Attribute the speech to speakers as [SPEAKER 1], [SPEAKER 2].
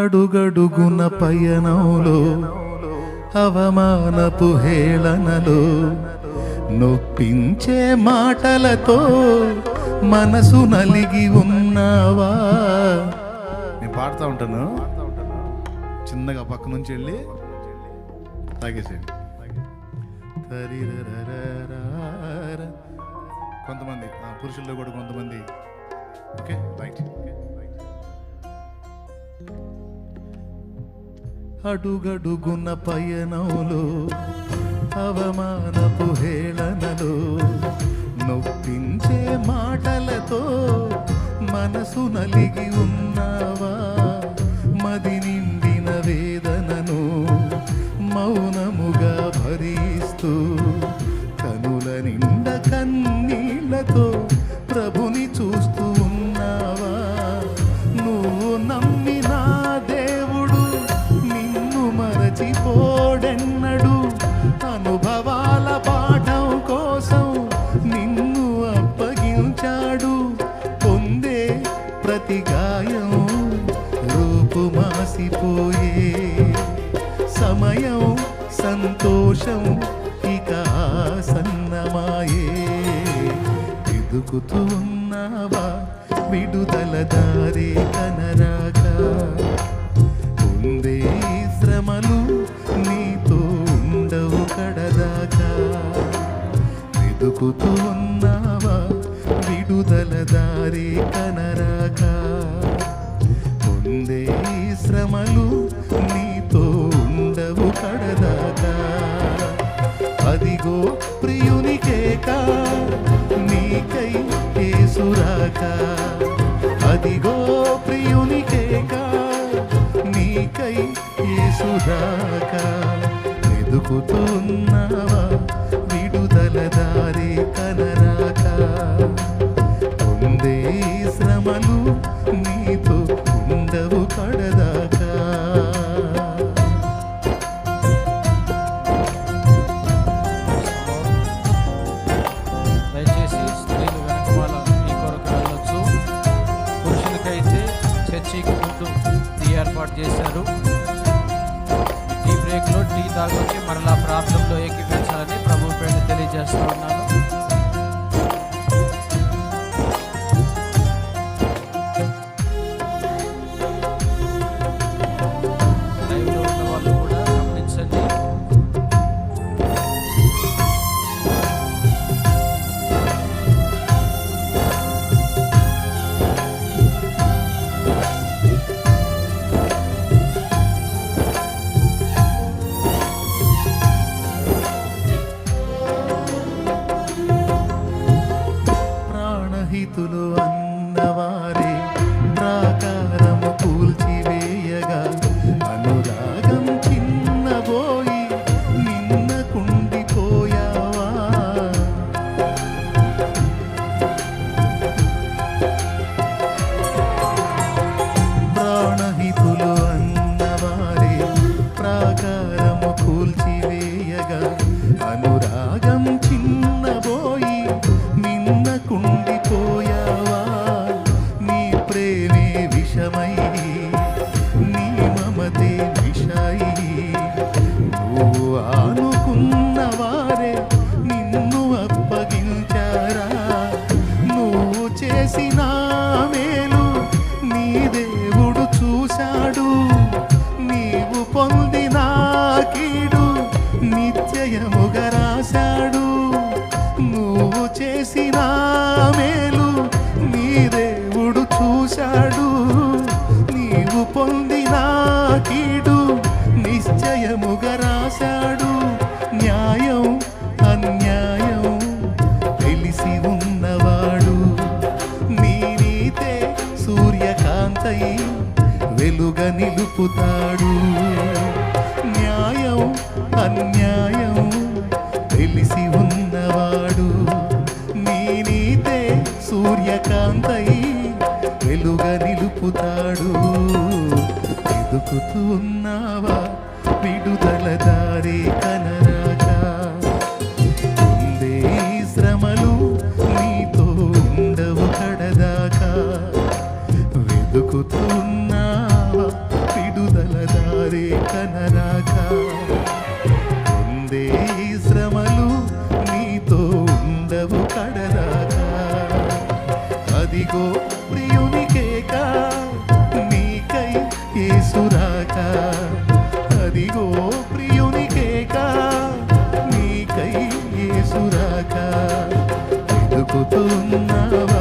[SPEAKER 1] అడుగడుగున పయనంలో అవమానపు హేళనలో నొప్పించే మాటలతో మనసు నలిగి ఉన్నావా? నేను పాడుతూ ఉంటాను. చిన్నగా పక్క నుంచి వెళ్ళి తాగేసేయండి. కొంతమంది పురుషుల్లో కూడా కొంతమంది. Okay right. అడుగడుగున పయనంలో అవమానపు హేళనలో నొప్పించే మాటలతో మనసు నలిగి ఉన్నావా? మది నిండిన వేదనను మౌనముగా భరిస్తూ కనుల నిండ కన్నీళ్ళతో ప్రభుని చూస్తూ ఉన్నావా? నువ్వు నమ్మినా సంతోషం ఇక సన్నమాయే ఎదుగుతూ విడుదల దారి కనరాక? ఉందే శ్రమలు నీతో ఉండవు కడదాకా. వెతుకుతూ విడుదల దారి కనరాకా? ఏసురాక అదిగో ప్రియునికేక నీకై యేసుదాక వెదుకుతున్నావా విడుదల దారి కనరాక? ఉందే శ్రమలు నీతో ఉండవు కడదాకా.
[SPEAKER 2] చేశారు. టీ బ్రేక్లో టీ తాగొచ్చి మరలా
[SPEAKER 1] ప్రాంతంలో ఎక్కి వచ్చాయి నువ్వు ఆనుకున్న వారే నిన్ను అప్పగించారా? నువ్వు చేసిన మేలు నీ దేవుడు చూశాడు. నీవు పొందిన కీడు నిత్యయముగా రాశాడు. నువ్వు చేసిన మేలు నీ దేవుడు చూశాడు. న్యాయం అన్యాయం తెలిసి ఉన్నవాడు. నీ నీతే సూర్యకాంతై వెలుగ నిలుపుతాడు. న్యాయం అన్యాయం తెలిసి ఉన్నవాడు. నీ నీతే సూర్యకాంతై వెలుగ నిలుపుతాడు. ఎదుకుతూ ఉన్నావా విడుదల దారి కనరా. ఇదిగో ప్రియునికేక నీకై ఏసురాక వెతుకుతున్నావా